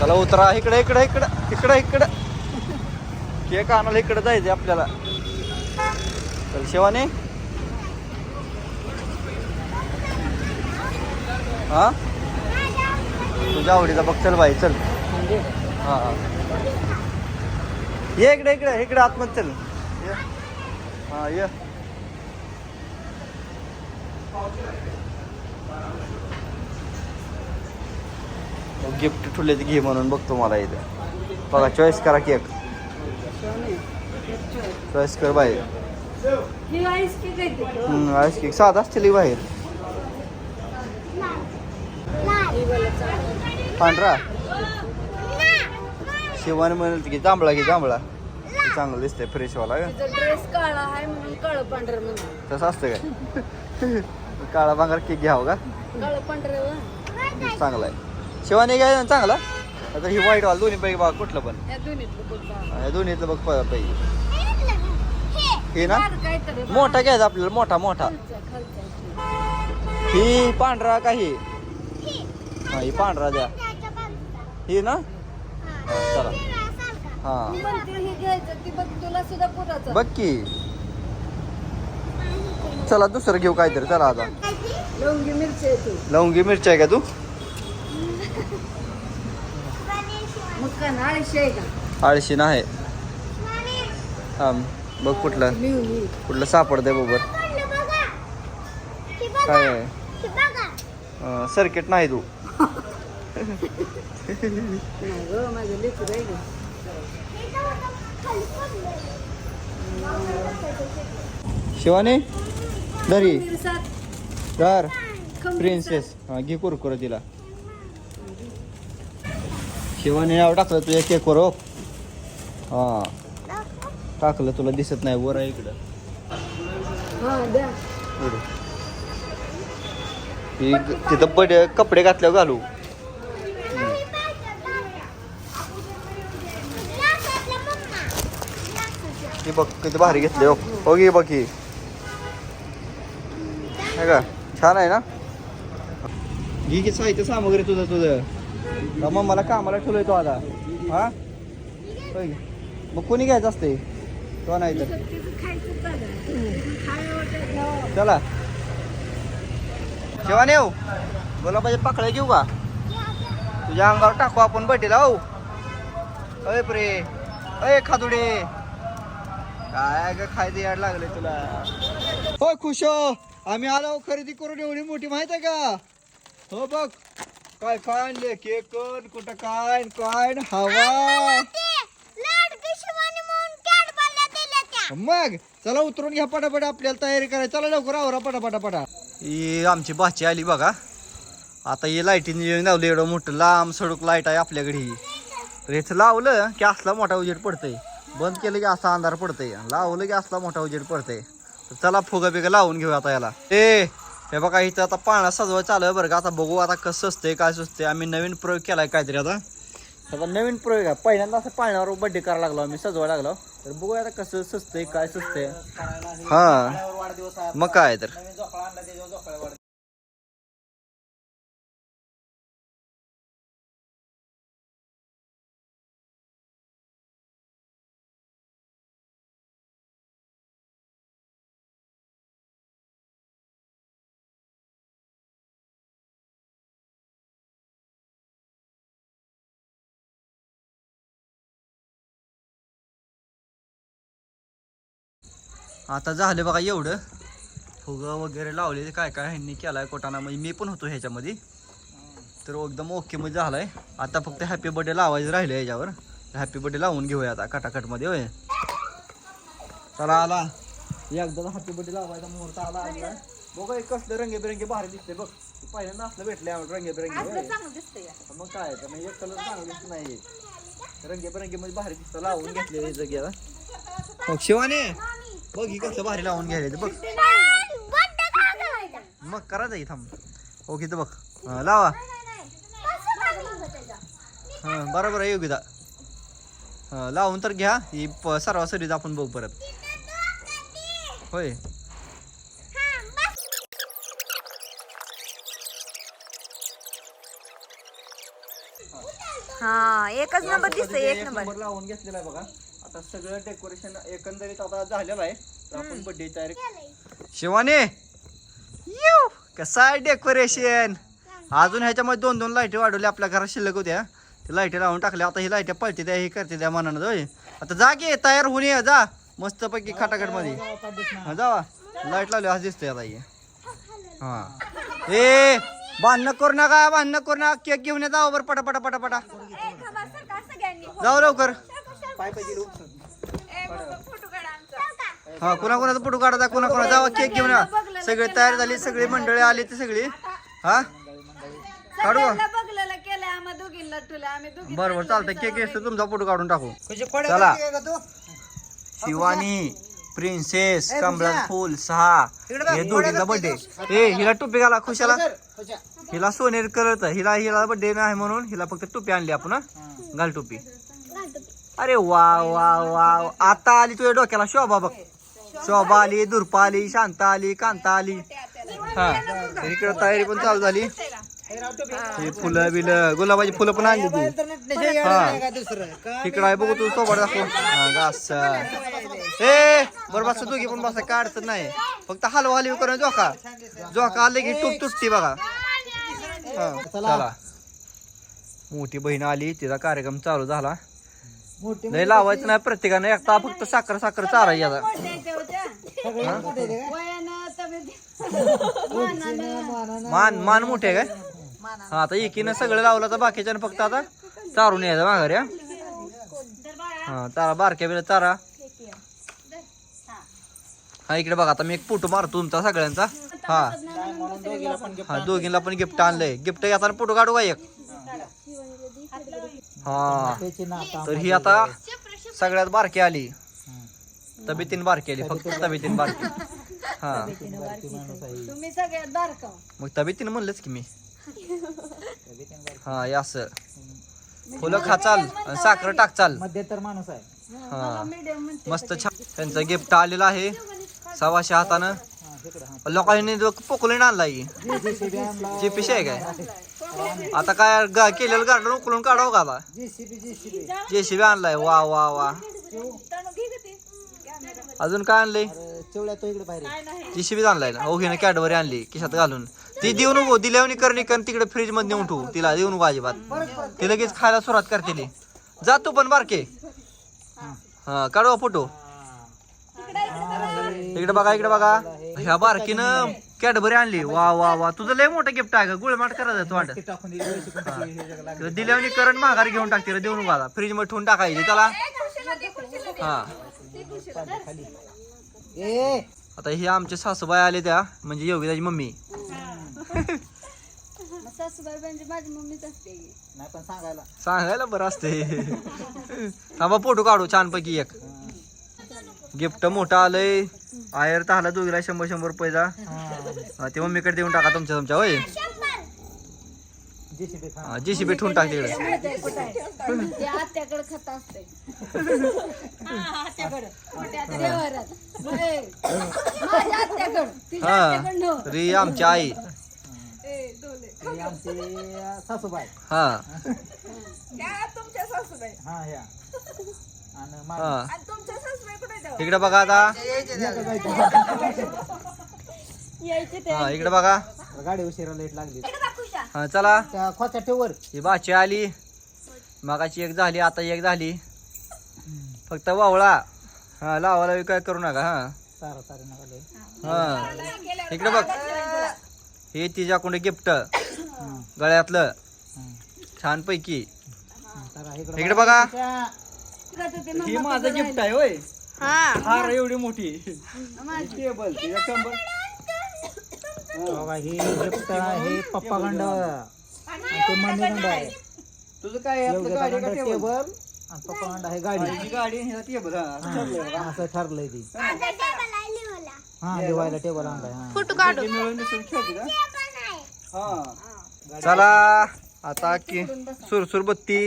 त्याला उतरा इकडे इकडे इकडे इकडे इकडे. केक आणायला इकडे जायचं आपल्याला. चल शिवानी. हा? तुझ्या आवडीचा बघ चल बाई चल. हा हा. ये इकडे इकडे इकडे आतमध्ये चल. ये. हा ये. गिफ्ट ठुले घे म्हणून बघतो मला इथे. बघा चॉईस करा केक चॉईस कर बाहेर. आईस की केक साधा असतील बाहेर? चांगलं. पांढरा? शिवानी म्हणत की जांभळा घे जांभळा. चांगलं दिसतंय फ्रेशवाला का? तिचा ड्रेस काळा आहे म्हणून काळं पांढरं म्हणून. तसं असतं काय? काळा भांगार केक घ्यावं का? काळं पांढरं वा. चांगला आहे. शिवानी घ्याय ना चांगला? आता ही व्हाईट वाला दोन्ही पैकी बघा कुठलं पण. या दोन्हीतलं बघ. या दोन्हीतलं बघ प- पैकी हे ना? बा. मोठा घ्यायचा आपल्याला मोठा मोठा. खालचा, खालचा. ही पांढरा का ही? हा ही पांढरा द्या. ही ना? हा, चला. हा. मी म्हणते हे घ्यायचं ती बघ तुला सुद्धा पुराचं. बघ की. चला दुसरं घेऊ काहीतरी. चला आता. लवंगी मिरची लवंगी मिरची आहे का तू मग का ना अडीचशे आहे का आळशी नाही. हा बघ कुठलं. कुठलं सापडतंय बरोबर काय आहे? सर्किट नाही तू. आहे. शिवानी दरी दर प्रिन्सेस हा घे कुरकुर तिला. शिवानी नाव टाकलं तुझ्या केकवर हो हा. टाकलं तुला दिसत नाही वर आहे इकडं. हा ग- तिथं बड कपडे घातल्यावर घालू. ही बघ किती भारी घेतले हो. हो घे बघ ही. है का? छान आहे ना? घे की साहित्य सामग्री तुझं तुझं. मग मला कामाला ठेवलोय तो आता. हा? मग कोणी घ्यायचं असते तो नाही तर. तिचं खायचं चालू खायला वाटत चला येऊ घेऊ का? तुझ्या अंगावर टाकू आपण बड्डेला हो. अय प्रे. अय खादुडे. काय ग खायचं याड लागले तुला. हो खुश हो. आम्ही आलो खरेदी करून एवढी मोठी माहीत आहे का? हो बघ. काय काय आणले? केक कुठं काय काय हवा? मग चला उतरून घ्या पटापट आपल्याला तयारी करायची. चला लवकर आवरा पटापटापटा ही आमची भाची आली बघा. आता ही लाईटीने लावली. एवढं मोठं लांब सडक लाइट आहे आपल्याकडे ही. रेच इथं लावलं की असला मोठा उजेड पडतंय. बंद केलं की असा अंधार पडतंय. लावलं की असला मोठा उजेड पडतंय. तर चला फुगा बिगा लावून घेऊ आता याला. ए हे बघा इथं आता पाण्यात सजवा चालू आहे बरं का. आता बघू आता कसं असतंय काय सुचतंय. आम्ही नवीन प्रयोग केलाय काहीतरी आता. आता नवीन प्रयोग आहे. पहिल्यांदा असं पाण्यावर बड्डे करायला लागलो आम्ही सजवायला लागलो. तर बघूया आता कसं सुचतंय काय सुचतंय. हा. मग काय तर. आता झालं बघा एवढं. फुगं वगैरे लावलेले काय काय ह्यांनी केलाय कोटाना म्हणजे मी पण होतो ह्याच्यामध्ये. तर एकदम ओके मध्ये झालाय. आता फक्त हॅपी बर्थडे लावायचं राहिलं याच्यावर हॅपी बर्थडे लावून घेऊया आता कटाकटमध्ये होय. चला आला. एकदा हॅपी बर्थडे लावायचा मुहूर्त आला आला बघा एक कसलं रंगेबिरंगी भारी दिसते बघ. पहिल्यांदा असलं भेटले रंगेबिरंगी. मग काय तर एक कलर चांगला दिसत नाही. रंगेबिरंगी मध्ये भारी दिसतं लावून घेतले जग्याला मग शिवाने बघ ही कसं भारी लावून घ्यायला बघ. मग करा जाई थांब. ओके तर बघ. लावा. हा बरोबर आहे योगिता. हा लावून तर घ्या. ही सरासरीच आपण बघू परत. होय. हा एकच नंबर दिसतोय एक नंबर लावून घेतलेला आहे बघा. आता सगळं डेकोरेशन एकंदरीत आता झालेलं आहे. तर आपण बर्थडे तयारी शिवानी! येऊ! कसं आहे डेकोरेशन अजून ह्याच्यामध्ये दोन दोन लाईटी वाढवल्या आपल्या घरात शिल्लक होत्या. ते लाईटी लावून टाकल्या आता ही लाईटी पळते द्या हे करते द्या मनानं होय. आता जा की तयार होऊन ये जा. मस्तपैकी खाटाखटमध्ये. जावा. लाइट लावली आज दिसतोय आता हे. हा. ए भांडणं करू नका भांडणं करू नका. केक घेऊन ये जावं बरं पटा पटा पटा पटा जाऊ लवकर. हा कुणा कुणाचा फोटो काढा कुणा कुणा जावा केक घेऊन या. सगळे तयार झाली सगळी मंडळी आली ती सगळी. हा? काढू का? बघलेलं केलं आम्हा दोघींना तुला आम्ही दोघी बरं बरं चालतंय. केक येतो तुमचा फोटो काढून टाकू. चला. शिवानी प्रिन्सेस कमळाचं फुल सहा. हे दोघींचा बर्थडे ए हिला टोपी घाला खुशाला. हिला सोनेरी कलरचा हिला हिला बर्थडे नाही म्हणून हिला फक्त टोपी आणली आपण हा? घाल टोपी. अरे वा वा वा आता आली तुझ्या डोक्याला शोभा बघ. शोभा आली दुर्पा आली शांता आली कांता आली. हा. इकडे तयारी पण चालू झाली. हे फुलं बिलं गुलाबाची फुलं पण आणली तू. हा. इकडं आहे बघू तू सोबत दाखव. गास ए बरं बस दोघी पण बसा काय अडचण नाही. फक्त हलवा हलवी करून जोका जोका आले की टूप तुटती बघा. हा चला. मोठी बहीण आली तिचा कार्यक्रम चालू झाला. लय लावायचं नाही प्रत्येकाने एकटा फक्त साखर साखर तब्येत मानानं मान मान मोठे आहे काय? हा आता एकीनं सगळं लावलं तर बाकीच्यानं फक्त आता चारून यायचं माघारी हा? हा तारा बारक्या बिला तारा हा इकडे बघा आता मी एक फोटो मारतो तुमचा सगळ्यांचा. हा. हा दोघींना पण गिफ्ट आणलंय. गिफ्ट घेताना फोटो काढू का एक? हा तर ही आता सगळ्यात बारकी आली तब्येतीन बारकी आली फक्त तब्येतीन बारकी हा तुम्ही सगळ्यात बारका मग तब्येतीन म्हणलंच की मी हा हे असं फुलं खा चाल आणि साखर टाक चाल मध्यंतर माणूस आहे हा मीडियम म्हणते मस्त छान त्यांचं गिफ्ट आलेलं आहे सव्वाशे हातानं लोकांनी पोकलेन आणलाय जी पिशे आहे काय आता काय गा केलेलं गार्डन उकलून काढावं का आता जेसीबी जेसीबी. जेसीबी आणलाय. वा वा वा. अजून काय आणलंय? चेवळ्या तो इकडे बाहेर जेसीबी आणलाय ना. ओघीने कॅडबरी आणली खिशात घालून. ती देऊ नको. दिल्यावनी करणी कर तिकडे फ्रीजमध्ये नेऊन ठेवू. तिला देऊ नको अजिबात. ती लगेच खायला सुरुवात करते ती. जा तू पण बारके. हा काढवा फोटो. इकडे बघा इकडे बघा. ह्या बारकीनं कॅडबरी आणली. वा वा वा. तुझं लय मोठं गिफ्ट आहे का? गुळमाट करायचं वाटत. टाकून दिली हे. जगाला लागले. दिल्याने करंट माघारी घेऊन टाकते रे देऊ नको आता फ्रीजमध्ये ठेवून टाकायची त्याला हा. ए. आता हे आमचे सासूबाई आले त्या म्हणजे योगिताची मम्मी. सासूबाई म्हणजे माझी मम्मीच असते. नाही पण सांगायला. सांगायला बरं असते. थांबा फोटो काढू छानपैकी एक. गिफ्ट मोठं आलंय. आयर तर आला दोघीला शंभर शंभर रुपयेचा हा, ते मम्मीकडे देऊन टाका तुमच्या तुमच्या होय. जेसीबी खा जीसीबी ठेवून टाक तिकडे. ते आत्याकडे खत असते हा. तरी आमची आई. हे. आमचे सासूबाई हा. हा ह्या आणि हा माझी इकडे बघा आता. हा इकडे बघा. गाडी उशिरा लेट लागली. हा चला. त्या खोच्या ठेवर ही बाची आली. मगाची एक झाली आता एक झाली. फक्त वावळा. हा लावाला काय करू नका हा. सारा सारे नका हा. इकडे बघ. हे तिच्याकडे गिफ्ट. गळ्यातलं. छान पैकी इकडे बघा. ही माझं गिफ्ट आहे होय. हार एवढी मोठी. टेबल हे हे पप्पा गंड ते मम्मी गंड आहे. तुझं काय गंड टेबल? आणि पप्पा गंड आहे गाडी. गाडी टेबल हा, असं ठरलंय ती. हा. दिवायला टेबल आणलाय हा. फोटो काढू. चला आता की सुरसुर बत्ती.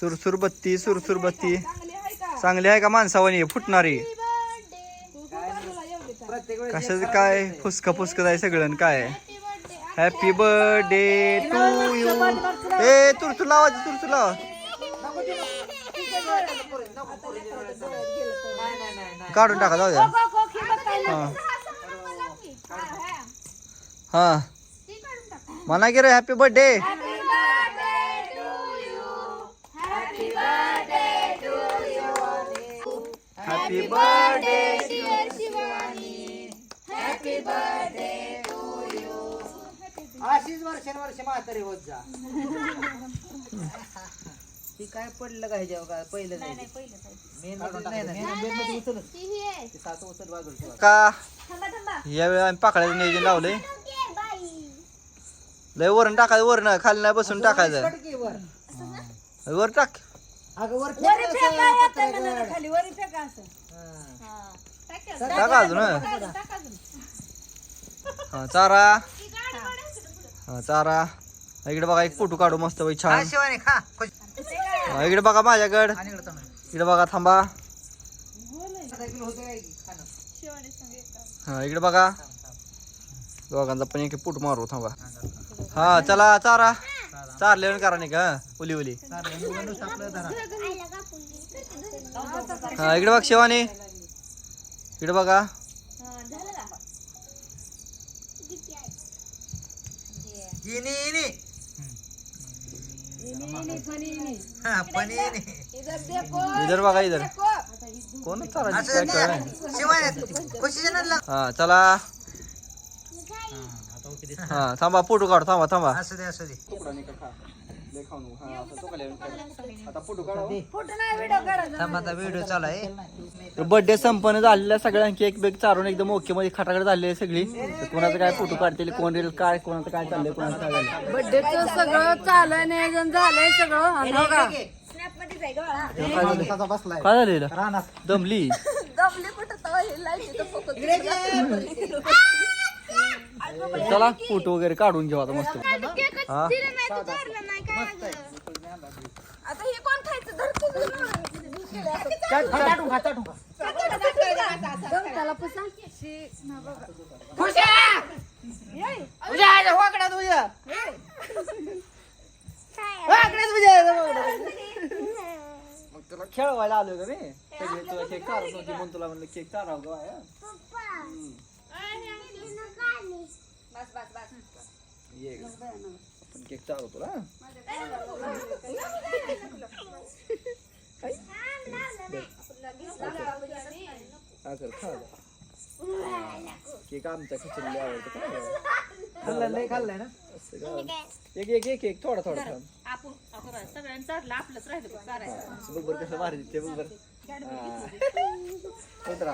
सुरसुर बत्ती सुरसुर बत्ती. चांगली आहे का माणसावानी? फुटणारी. कशाचं काय फुसका फुसकत आहे सगळं आणि काय? हॅपी बर्थडे टू यू ए तुरतू लावा तुरतू लावा. काढून टाका जाऊ द्या. हा. हा. म्हणा की रे हॅपी बर्थडे हॅपी बर्थडे अशीच वर्षानुवर्ष म्हातारी होत जा. ती काय पडलं का ह्याच्यावर काय? पहिलं नाही मेन नाही ना मेन मध्ये उचलच ते सात उचल बाजूला ठेवा. का? यावेळी आम्ही पाकळ्याचं नियोजन लावलंय. लय वरण टाकायचं वरण खाली नाही बसून टाकायचं. वर. वर टाक. अगं वर वरी फेक फेका असं, होतं पत्राचं ना वर. खाली वरी फेका असं. हा. टाका अजून हं. टाका अजून. हा चारा. हा. चारा. इकडे बघा एक फोटो काढू मस्त बाई छान. शिवानी खा. खुश. हा, इकडे बघा माझ्याकडे. आणि इकडं बघा थांबा? हा इकडे बघा. दोघांचा पण एक फोटो मारू थांबा. हा चला चारा. चारल्यावर करा नाही का उली उली. हा इकडे बघ शिवानी. इकडे बघा इनी, इनी. हा, पण इनी. इधर बघा इधर. कोण. हा चला. हा थांबा फोटो काढ थांबा थांबा. असू दे असू दे. फोटो नाही व्हिडिओ काढायचा थांब आता व्हिडिओ चालू आहे बर्थडे संपन्न झालेला सगळ्यांची एक बेग चारून एकदम ओके मध्ये खटाखट झालेली आहे सगळी तर कोणाचं काय फोटो काढतील कोण रील काय कोणाचं काय चाललंय कोणाचं काय झालं बर्थडेचं सगळं चालू नियोजन झालंय सगळं आणि हो का? काय झालं हिला? दमली कुठं तवा हे चला फोटो वगैरे काढून घेऊ आता मस्त. हा? हे खेळवायला आलो का मी? तुला केक होती म्हणून तुला म्हणलं केक चाराव का? बस बस बस. ये गं. आपण केक चारव तुला हा? कर खा. केक आमच्या खिचडीला आवडतं काय खाल्लं लय खाल्लंय ना? असं का? एक एक एक एक थोडा थोडा आपण सगळ्यांचं आपलंच राहिलं असं कसं.